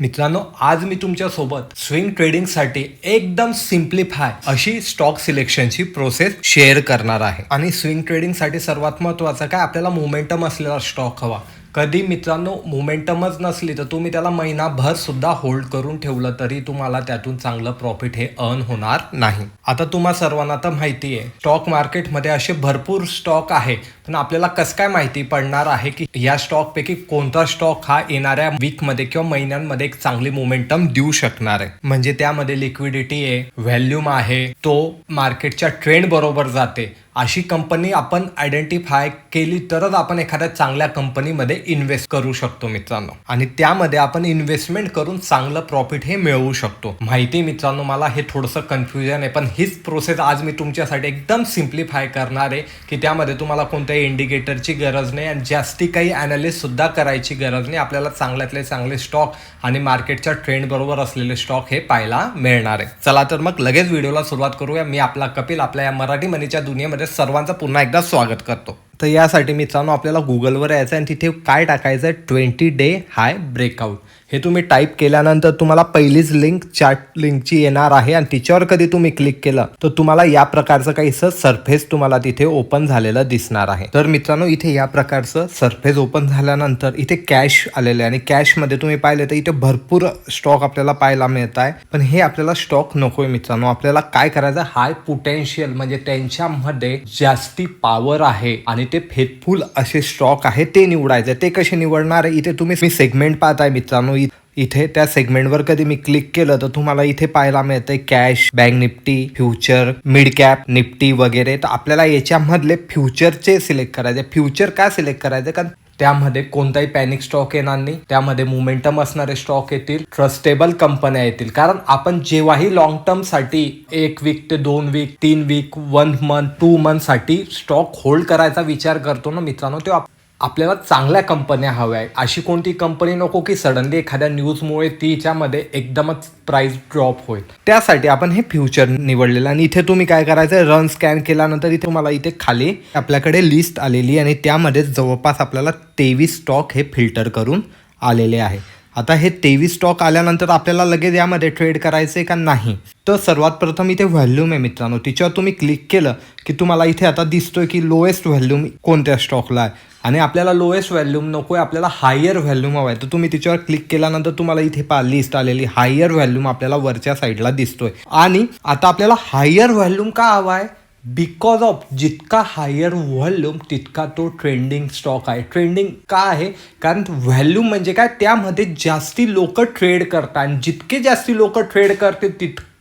मित्रांनो आज मी तुमच्यासोबत स्विंग ट्रेडिंगसाठी एकदम सिम्प्लिफाय अशी स्टॉक सिलेक्शनची प्रोसेस शेअर करणार आहे. आणि स्विंग ट्रेडिंगसाठी सर्वात महत्त्वाचं काय? आपल्याला मोमेंटम असलेला स्टॉक हवा. कधी मित्रांनो मोमेंटमच नसली तर तुम्ही त्याला महिनाभर सुद्धा होल्ड करून ठेवलं तरी तुम्हाला त्यातून चांगलं प्रॉफिट हे अर्न होणार नाही. आता तुम्हा सर्वांना तर माहिती आहे स्टॉक मार्केटमध्ये असे भरपूर स्टॉक आहे पण आपल्याला कसं काय माहिती पडणार आहे की या स्टॉकपैकी कोणता स्टॉक हा येणाऱ्या वीकमध्ये किंवा महिन्यांमध्ये एक चांगली मोमेंटम देऊ शकणार आहे. म्हणजे त्यामध्ये लिक्विडिटी आहे व्हॅल्यूम आहे तो मार्केटच्या ट्रेंड बरोबर जाते. अशी कंपनी आपण आयडेंटिफाय केली तरच आपण एखाद्या चांगल्या कंपनीमध्ये इन्व्हेस्ट करू शकतो मित्रांनो. आणि त्यामध्ये आपण इन्व्हेस्टमेंट करून चांगलं प्रॉफिट हे मिळवू शकतो. माहिती आहे मित्रांनो मला हे थोडंसं कन्फ्युजन आहे पण हीच प्रोसेस आज मी तुमच्यासाठी एकदम सिम्प्लिफाय करणार आहे की त्यामध्ये तुम्हाला कोणत्याही इंडिकेटरची गरज नाही आणि जास्ती काही अनालिस्टसुद्धा करायची गरज नाही. आपल्याला चांगल्यातले चांगले स्टॉक आणि मार्केटच्या ट्रेंड बरोबर असलेले स्टॉक हे पाहायला मिळणार आहे. चला तर मग लगेच व्हिडिओला सुरुवात करूया. मी आपला कपिल आपल्या या मराठी मनीच्या दुनियेमध्ये सर्वांचं पुन्हा एकदा स्वागत करतो. तर यासाठी मित्रांनो आपल्याला गुगलवर यायचं आहे आणि तिथे काय टाकायचं आहे? Twenty day high breakout. हे तुम्ही टाईप केल्यानंतर तुम्हाला पहिलीच लिंक चॅट लिंकची येणार आहे आणि तिच्यावर कधी तुम्ही क्लिक केलं तर तुम्हाला या प्रकारचं काहीसं सरफेस तुम्हाला तिथे ओपन झालेलं दिसणार आहे. तर मित्रांनो इथे या प्रकारचं सरफेस ओपन झाल्यानंतर इथे कॅश आलेले आहे आणि कॅशमध्ये तुम्ही पाहिले तर इथे भरपूर स्टॉक आपल्याला पाहायला मिळत आहे. पण हे आपल्याला स्टॉक नकोय मित्रांनो. आपल्याला काय करायचं हाय पोटेन्शियल म्हणजे त्यांच्यामध्ये जास्ती पॉवर आहे आणि ते फेथफुल असे स्टॉक आहे ते निवडायचे ते कसे निवडणार आहे? इथे तुम्ही सेगमेंट पाहताय मित्रांनो. इथे त्या सेगमेंटवर कधी मी क्लिक केलं तर तुम्हाला इथे पाहायला मिळतंय cash bank Nifty future mid cap Nifty वगैरे. तर आपल्याला याच्यामधले फ्युचरचे सिलेक्ट करायचे. फ्युचर का सिलेक्ट करायचे? कारण त्यामध्ये कोणताही पॅनिक स्टॉक येणार नाही. त्यामध्ये मोमेंटम असणारे स्टॉक येतील. ट्रस्टेबल कंपन्या येतील. कारण आपण जेव्हाही लॉंग टर्मसाठी एक वीक ते दोन वीक तीन वीक वन मंथ टू मंथसाठी स्टॉक होल्ड करायचा विचार करतो ना मित्रांनो तेव्हा आपल्याला चांगल्या कंपन्या हव्या आहे अशी कोणती कंपनी नको की सडनली एखाद्या न्यूजमुळे तिच्यामध्ये एकदमच प्राईस ड्रॉप होईल. त्यासाठी आपण हे फ्युचर निवडलेलं आणि इथे तुम्ही काय करायचं रन स्कॅन केल्यानंतर इथे तुम्हाला इथे खाली आपल्याकडे लिस्ट आलेली आणि त्यामध्ये जवळपास आपल्याला तेवीस स्टॉक हे फिल्टर करून आलेले आहे. आता हे तेवीस स्टॉक आल्यानंतर आपल्याला लगेच यामध्ये ट्रेड करायचे का नाही? तर सर्वात प्रथम इथे व्हॅल्यूम आहे मित्रांनो. तिच्यावर तुम्ही क्लिक केलं की तुम्हाला इथे आता दिसतोय की लोएस्ट व्हॅल्यूम कोणत्या स्टॉकला आहे. आणि आपल्याला लोएस्ट व्हॅल्यूम नको आहे आपल्याला हायर व्हॅल्यूम हवा आहे. तर तुम्ही तिच्यावर क्लिक केल्यानंतर तुम्हाला इथे पा लिस्ट आलेली हायर व्हॅल्यूम आपल्याला वरच्या साईडला दिसतोय. आणि आता आपल्याला हायर व्हॅल्यूम का हवा आहे? बिकॉज ऑफ जितका हायर व्हॉल्यूम तितका तो ट्रेंडिंग स्टॉक आहे. ट्रेंडिंग का आहे? कारण व्हॅल्यूम म्हणजे काय? त्यामध्ये जास्ती लोक ट्रेड करतात. आणि जितके जास्ती लोक ट्रेड करते तितके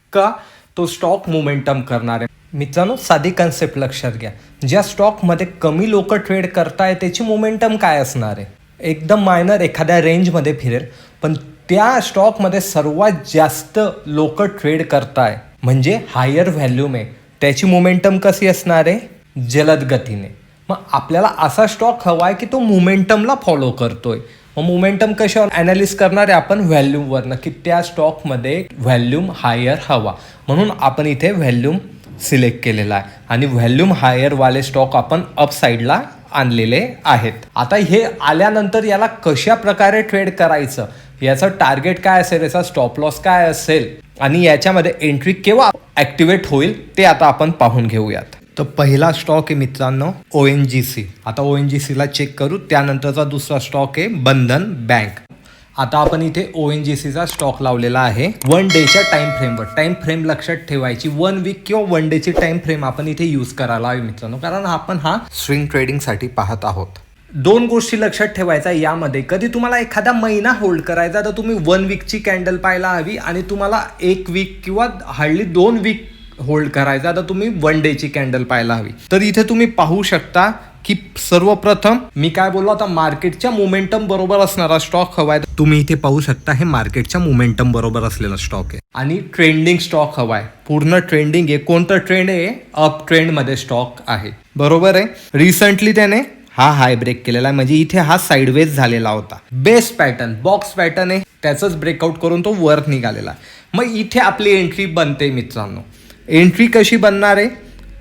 तो स्टॉक मोमेंटम करणार आहे. मित्रांनो साधी कन्सेप्ट लक्षात घ्या. ज्या स्टॉकमध्ये कमी लोक ट्रेड करताय त्याची मोमेंटम काय असणार आहे? एकदम मायनर एखाद्या रेंजमध्ये फिरेल पण त्या स्टॉकमध्ये सर्वात जास्त लोक ट्रेड करताय म्हणजे हायर व्हॅल्यूम आहे त्याची मोमेंटम कशी असणार आहे? जलद गतीने. मग आपल्याला असा स्टॉक हवा आहे की तो मोमेंटमला फॉलो करतोय. मग मोमेंटम कशावर अनालिस करणार आहे आपण? व्हॅल्यूमवरनं की त्या स्टॉकमध्ये व्हॅल्यूम हायर हवा. म्हणून आपण इथे व्हॅल्यूम सिलेक्ट केलेला आहे. आणि व्हॅल्यूम हायरवाले स्टॉक आपण अपसाईडला आणलेले आहेत. आता हे आल्यानंतर याला कशा प्रकारे ट्रेड करायचं? याचं टार्गेट काय असेल? याचा स्टॉप लॉस काय असेल? आणि याच्यामध्ये एंट्री केव्हा ऍक्टिवेट होईल ते आता आपण पाहून घेऊयात. तर पहिला स्टॉक आहे मित्रांनो ओ एन जी सी आता ओ एन जी सीला चेक करू त्यानंतरचा दुसरा स्टॉक आहे बंधन बँक आता आपण इथे ओ एन जी सीचा स्टॉक लावलेला आहे. वन डेच्या टाइम फ्रेमवर टाइम फ्रेम लक्षात ठेवायची. वन वीक किंवा वन डेची टाइम फ्रेम आपण इथे यूज करायला हवी मित्रांनो. कारण आपण हा स्विंग ट्रेडिंगसाठी पाहत आहोत. दोन गोष्टी लक्षात ठेवायचा यामध्ये. कधी तुम्हाला एखादा महिना होल्ड करायचा तर तुम्ही वन वीकची कॅन्डल पाहायला हवी आणि तुम्हाला एक वीक किंवा हार्डली दोन वीक होल्ड करायचा. तर तुम्ही वन डेची कॅन्डल पाहायला हवी. तर इथे तुम्ही पाहू शकता की सर्वप्रथम मी काय बोललो आता मार्केटच्या मोमेंटम बरोबर असणारा स्टॉक हवाय. तुम्ही इथे पाहू शकता हे मार्केटच्या मोमेंटम बरोबर असलेला स्टॉक आहे. आणि ट्रेंडिंग स्टॉक हवाय. पूर्ण ट्रेंडिंग आहे. कोणतं ट्रेंड आहे? अप ट्रेंडमध्ये स्टॉक आहे. बरोबर आहे? रिसेंटली त्याने हा हाय ब्रेक केलेला आहे. म्हणजे इथे हा साईडवेज झालेला होता. बेस्ट पॅटर्न बॉक्स पॅटर्न आहे. त्याचंच ब्रेकआउट करून तो वर निघालेला आहे. मग इथे आपली एंट्री बनते मित्रांनो. एंट्री कशी बनणार आहे?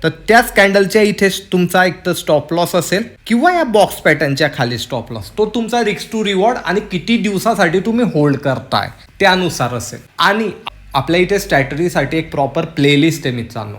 तर त्याच कॅन्डलच्या इथे तुमचा एक तर स्टॉप लॉस असेल किंवा या बॉक्स पॅटर्नच्या खाली स्टॉप लॉस तो तुमचा रिक्स टू रिवॉर्ड आणि किती दिवसासाठी तुम्ही होल्ड करताय त्यानुसार असेल. आणि आपल्या इथे स्ट्रॅटजीसाठी एक प्रॉपर प्लेलिस्ट आहे मित्रांनो.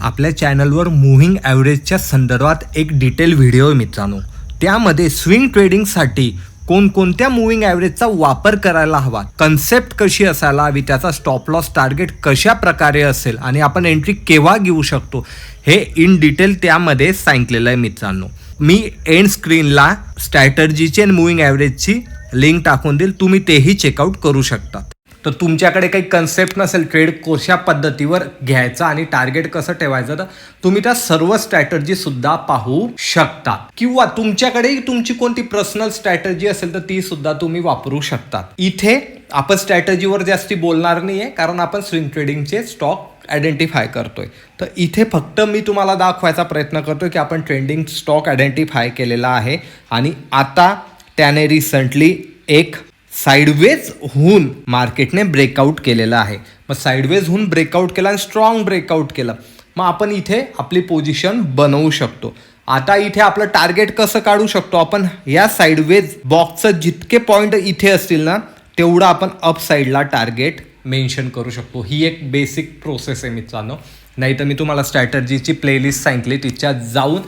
आपल्या चॅनलवर मुव्हिंग ॲव्हरेजच्या संदर्भात एक डिटेल व्हिडिओ आहे मित्रांनो. त्यामध्ये स्विंग ट्रेडिंगसाठी कोणकोणत्या मुव्हिंग ॲव्हरेजचा वापर करायला हवा? कन्सेप्ट कशी असायला हवी? त्याचा स्टॉप लॉस टार्गेट कशा प्रकारे असेल? आणि आपण एंट्री केव्हा घेऊ शकतो? हे इन डिटेल त्यामध्ये सांगितलेलं आहे मित्रांनो. मी एंड स्क्रीनला स्ट्रॅटर्जीची आणि मुव्हिंग ॲव्हरेजची लिंक टाकून देईल. तुम्ही तेही चेकआउट करू शकता. तर तुमच्याकडे काही कन्सेप्ट नसेल ट्रेड कशा पद्धतीवर घ्यायचा आणि टार्गेट कसं ठेवायचं तर तुम्ही त्या सर्व स्ट्रॅटर्जी सुद्धा पाहू शकता. किंवा तुमच्याकडे तुमची कोणती पर्सनल स्ट्रॅटर्जी असेल तर ती सुद्धा तुम्ही वापरू शकता इथे आपण स्ट्रॅटर्जीवर जास्ती बोलणार नाही आहे कारण आपण स्विंग ट्रेडिंगचे स्टॉक आयडेंटिफाय करतोय. तर इथे फक्त मी तुम्हाला दाखवायचा प्रयत्न करतोय की आपण ट्रेंडिंग स्टॉक आयडेंटिफाय केलेला आहे. आणि आता त्याने रिसंटली एक साईडवेज होऊन मार्केटने ब्रेकआउट केलेलं आहे. मग साईडवेज होऊन ब्रेकआउट केला आणि स्ट्रॉंग ब्रेकआउट केलं. मग आपण इथे आपली पोझिशन बनवू शकतो. आता इथे आपलं टार्गेट कसं काढू शकतो? आपण या साईडवेज बॉक्सचं जितके पॉईंट इथे असतील ना तेवढं आपण अप साईडला टार्गेट मेन्शन करू शकतो. ही एक बेसिक प्रोसेस आहे मित्रांनो. नाही तर मी तुम्हाला स्ट्रॅटर्जीची प्लेलिस्ट सांगितली तिच्यात जाऊन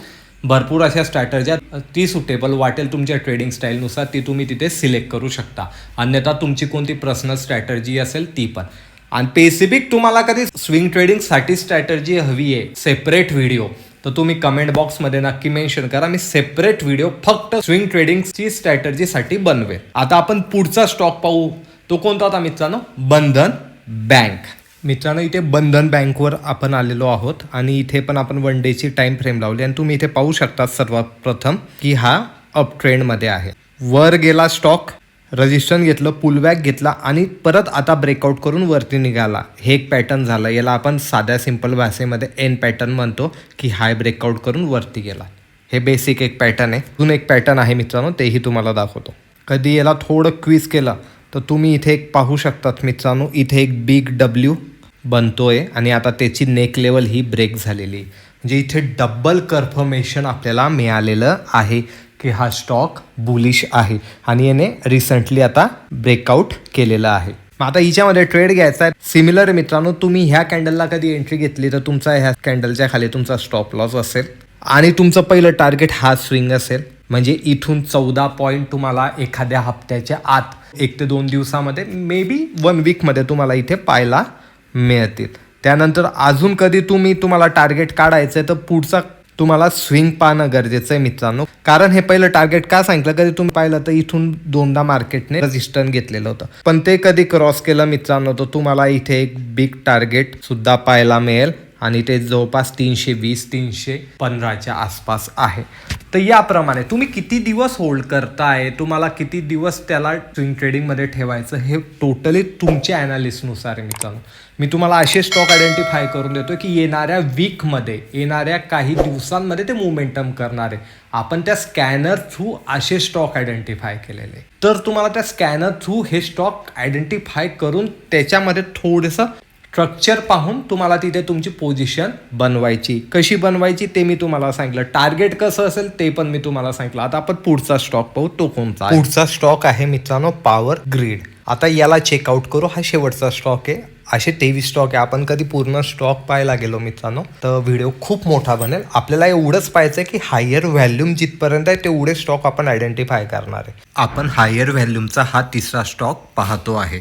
भरपूर अशा स्ट्रॅटर्ज्या ती सुटेबल वाटेल तुमच्या ट्रेडिंग स्टाईलनुसार ती तुम्ही तिथे सिलेक्ट करू शकता. अन्यथा तुमची कोणती पर्सनल स्ट्रॅटर्जी असेल ती पण. आणि स्पेसिफिक तुम्हाला कधी स्विंग ट्रेडिंगसाठी स्ट्रॅटर्जी हवी आहे सेपरेट व्हिडिओ तर तुम्ही कमेंट बॉक्समध्ये नक्की मेन्शन करा. मी सेपरेट व्हिडिओ फक्त स्विंग ट्रेडिंगची स्ट्रॅटर्जीसाठी बनवेल. आता आपण पुढचा स्टॉक पाहू. तो कोणता होता मित्रांनो? बंधन बँक मित्रांनो इथे बंधन बँकवर आपण आलेलो आहोत आणि इथे पण आपण वन डेची टाईम फ्रेम लावली आणि तुम्ही इथे पाहू शकता सर्वात प्रथम की हा अप ट्रेंडमध्ये आहे. वर गेला स्टॉक रजिस्ट्रेशन घेतलं पुलबॅक घेतला आणि परत आता ब्रेकआउट करून वरती निघाला. हे एक पॅटर्न झालं. याला आपण साध्या सिंपल भाषेमध्ये एन पॅटर्न म्हणतो की हाय ब्रेकआउट करून वरती गेला. हे बेसिक एक पॅटर्न आहे. अजून एक पॅटर्न आहे मित्रांनो तेही तुम्हाला दाखवतो. कधी याला थोडं क्विज केलं तर तुम्ही इथे एक पाहू शकतात मित्रांनो इथे एक बिग डब्ल्यू बनतोय आणि आता त्याची नेक लेवल ही ब्रेक झालेली. आहे. म्हणजे इथे डबल कन्फर्मेशन आपल्याला मिळालेलं आहे की हा स्टॉक बुलिश आहे. आणि याने रिसेंटली आता ब्रेकआउट केलेलं आहे. मग आता हिच्यामध्ये ट्रेड घ्यायचा आहे. सिमिलर मित्रांनो तुम्ही ह्या कॅन्डलला कधी एंट्री घेतली तर तुमचा ह्या कॅन्डलच्या खाली तुमचा स्टॉप लॉस असेल. आणि तुमचं पहिलं टार्गेट हा स्विंग असेल. म्हणजे इथून चौदा पॉईंट तुम्हाला एखाद्या हप्त्याच्या आत एक ते दोन दिवसामध्ये मे बी वन वीकमध्ये तुम्हाला इथे पाहायला मिळतील. त्यानंतर अजून कधी तुम्ही तुम्हाला टार्गेट काढायचं आहे तर पुढचा तुम्हाला स्विंग पाहणं गरजेचं आहे मित्रांनो. कारण हे पहिलं टार्गेट का सांगितलं? कधी तुम्ही पाहिलं तर इथून दोनदा मार्केटने रजिस्टन घेतलेलं होतं. पण ते कधी क्रॉस केलं मित्रांनो तर तुम्हाला इथे एक बिग टार्गेट सुद्धा पाहायला मिळेल. आणि ते जवळपास तीनशे वीस तीनशे पंधराच्या आसपास आहे. तर याप्रमाणे तुम्ही किती दिवस होल्ड करताय? तुम्हाला किती दिवस त्याला स्विंग ट्रेडिंगमध्ये ठेवायचं हे टोटली तुमच्या ॲनालिस्टनुसार आहे मित्रांनो. मी तुम्हाला असे स्टॉक आयडेंटिफाय करून देतो की येणाऱ्या वीकमध्ये येणाऱ्या काही दिवसांमध्ये ते मुमेंटम करणार आहे. आपण त्या स्कॅनर थ्रू असे स्टॉक आयडेंटिफाय केलेले तर तुम्हाला त्या स्कॅनर थ्रू हे स्टॉक आयडेंटिफाय करून त्याच्यामध्ये थोडंसं स्ट्रक्चर पाहून तुम्हाला तिथे तुमची पोझिशन बनवायची. कशी बनवायची ते मी तुम्हाला सांगितलं. टार्गेट कसं असेल ते पण मी तुम्हाला सांगितलं. आता आपण पुढचा स्टॉक पाहू. तो कोणता पुढचा स्टॉक आहे मित्रांनो पॉवर ग्रीड आता याला चेकआउट करू. हा शेवटचा स्टॉक आहे. असे तेवीस स्टॉक आहे. आपण कधी पूर्ण स्टॉक पाहायला गेलो मित्रांनो तर व्हिडिओ खूप मोठा बनेल. आपल्याला एवढंच पाहायचं की हायर व्हॅल्यूम जिथपर्यंत आहे तेवढे स्टॉक आपण आयडेंटिफाय करणार आहे. आपण हायर व्हॅल्यूमचा हा तिसरा स्टॉक पाहतो आहे.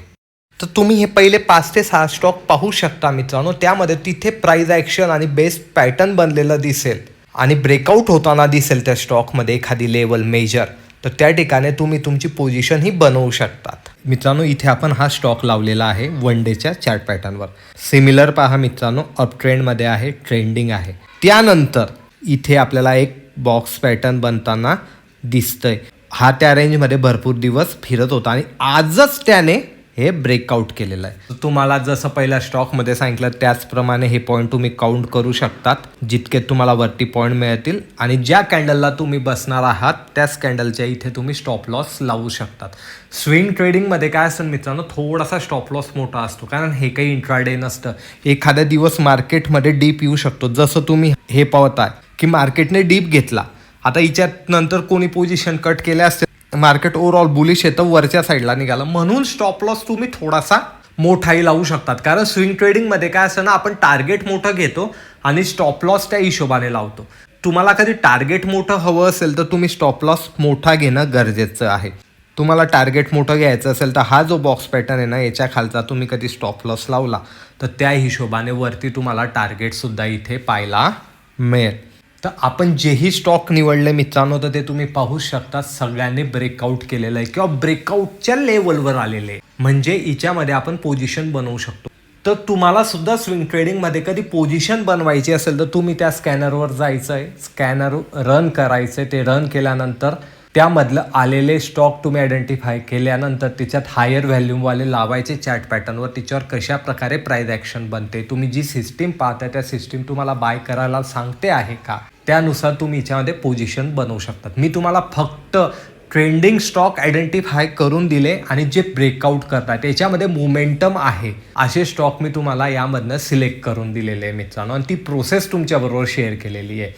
तर तुम्ही हे पहिले पाच ते सहा स्टॉक पाहू शकता मित्रांनो. त्यामध्ये तिथे प्राईज ॲक्शन आणि बेस्ट पॅटर्न बनलेलं दिसेल. आणि ब्रेकआउट होताना दिसेल त्या स्टॉकमध्ये एखादी लेवल मेजर तर त्या ठिकाणी तुम्ही तुमची पोझिशन ही बनवू शकतात. मित्रांनो इथे आपण हा स्टॉक लावलेला आहे वन डेच्या चार्ट पॅटर्नवर सिमिलर पहा मित्रांनो अप ट्रेंडमध्ये आहे ट्रेंडिंग आहे. त्यानंतर इथे आपल्याला एक बॉक्स पॅटर्न बनताना दिसतंय. हा त्या रेंजमध्ये भरपूर दिवस फिरत होता आणि आजच त्याने हे ब्रेकआउट केलेलं आहे. तुम्हाला जसं पहिल्या स्टॉकमध्ये सांगितलं त्याचप्रमाणे हे पॉईंट तुम्ही काउंट करू शकतात जितके तुम्हाला वरती पॉईंट मिळतील. आणि ज्या कॅन्डलला तुम्ही बसणार आहात त्याच कॅन्डलच्या इथे तुम्ही स्टॉप लॉस लावू शकतात. स्विंग ट्रेडिंगमध्ये काय असेल मित्रांनो थोडासा स्टॉप लॉस मोठा असतो. कारण हे काही इंट्राडे नसतं. एखाद्या दिवस मार्केटमध्ये डीप येऊ शकतो. जसं तुम्ही हे पाहताय की मार्केटने डीप घेतला. आता हिच्यात नंतर कोणी पोझिशन कट केल्या असते मार्केट ओव्हरऑल बुलिश येतं वरच्या साईडला निघालं. म्हणून स्टॉप लॉस तुम्ही थोडासा मोठाही लावू शकतात. कारण स्विंग ट्रेडिंगमध्ये काय असतं ना आपण टार्गेट मोठं घेतो आणि स्टॉप लॉस त्या हिशोबाने लावतो. तुम्हाला कधी टार्गेट मोठं हवं असेल तर तुम्ही स्टॉप लॉस मोठा घेणं गरजेचं आहे. तुम्हाला टार्गेट मोठं घ्यायचं असेल तर हा जो बॉक्स पॅटर्न आहे ना याच्या खालचा तुम्ही कधी स्टॉप लॉस लावला. तर त्या हिशोबाने वरती तुम्हाला टार्गेटसुद्धा इथे पाहायला मिळेल. तर आपण जेही स्टॉक निवडले मित्रांनो तर ते तुम्ही पाहू शकता. सगळ्यांनी ब्रेकआउट केलेलं आहे किंवा ब्रेकआउटच्या लेवलवर आलेले आहे. म्हणजे हिच्यामध्ये आपण पोझिशन बनवू शकतो. तर तुम्हाला सुद्धा स्विंग ट्रेडिंगमध्ये कधी पोझिशन बनवायची असेल तर तुम्ही त्या स्कॅनरवर जायचं आहे स्कॅनर रन करायचं आहे ते रन केल्यानंतर त्यामधलं आलेले स्टॉक तुम्ही आयडेंटिफाय केल्यानंतर त्याच्यात हायर व्हॅल्यूमवाले लावायचे चॅट पॅटर्नवर त्याच्यावर कशा प्रकारे प्राईज ॲक्शन बनते तुम्ही जी सिस्टीम पाहता त्या सिस्टीम तुम्हाला बाय करायला सांगते आहे का? त्यानुसार तुम्ही याच्यामध्ये पोझिशन बनवू शकतात. मी तुम्हाला फक्त ट्रेंडिंग स्टॉक आयडेंटिफाय करून दिले आणि जे ब्रेकआउट करतात याच्यामध्ये मोमेंटम आहे. असे स्टॉक मी तुम्हाला यामधनं सिलेक्ट करून दिलेले आहे मित्रांनो. आणि ती प्रोसेस तुमच्याबरोबर शेअर केलेली आहे.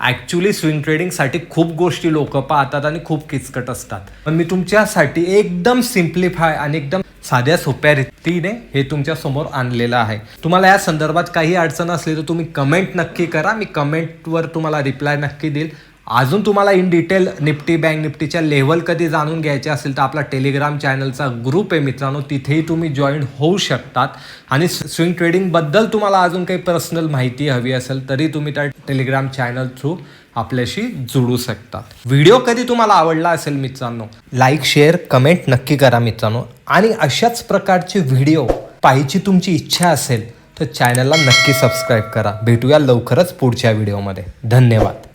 ॲक्च्युली स्विंग ट्रेडिंगसाठी खूप गोष्टी लोक पाहतात आणि खूप किचकट असतात. पण मी तुमच्यासाठी एकदम सिम्प्लिफाय आणि एकदम साध्या सोप्या रीतीने हे तुमच्यासमोर आणलेलं आहे. तुम्हाला या संदर्भात काही अडचण असली तर तुम्ही कमेंट नक्की करा. मी कमेंटवर तुम्हाला रिप्लाय नक्की देईल. अजून तुम्हाला इन डिटेल निफ्टी बँक निफ्टीच्या लेवल कधी जाणून घ्यायचे असेल तर आपला टेलिग्राम चॅनलचा ग्रुप आहे मित्रांनो. तिथेही तुम्ही जॉईन होऊ शकतात. आणि स्विंग ट्रेडिंगबद्दल तुम्हाला अजून काही पर्सनल माहिती हवी असेल तरी तुम्ही त्या टेलिग्राम चॅनल थ्रू आपल्याशी जुळू शकतात. व्हिडिओ कधी तुम्हाला आवडला असेल मित्रांनो लाईक शेअर कमेंट नक्की करा मित्रांनो. आणि अशाच प्रकारचे व्हिडिओ पाहायची तुमची इच्छा असेल तर चॅनलला नक्की सबस्क्राईब करा. भेटूया लवकरच पुढच्या व्हिडिओमध्ये धन्यवाद.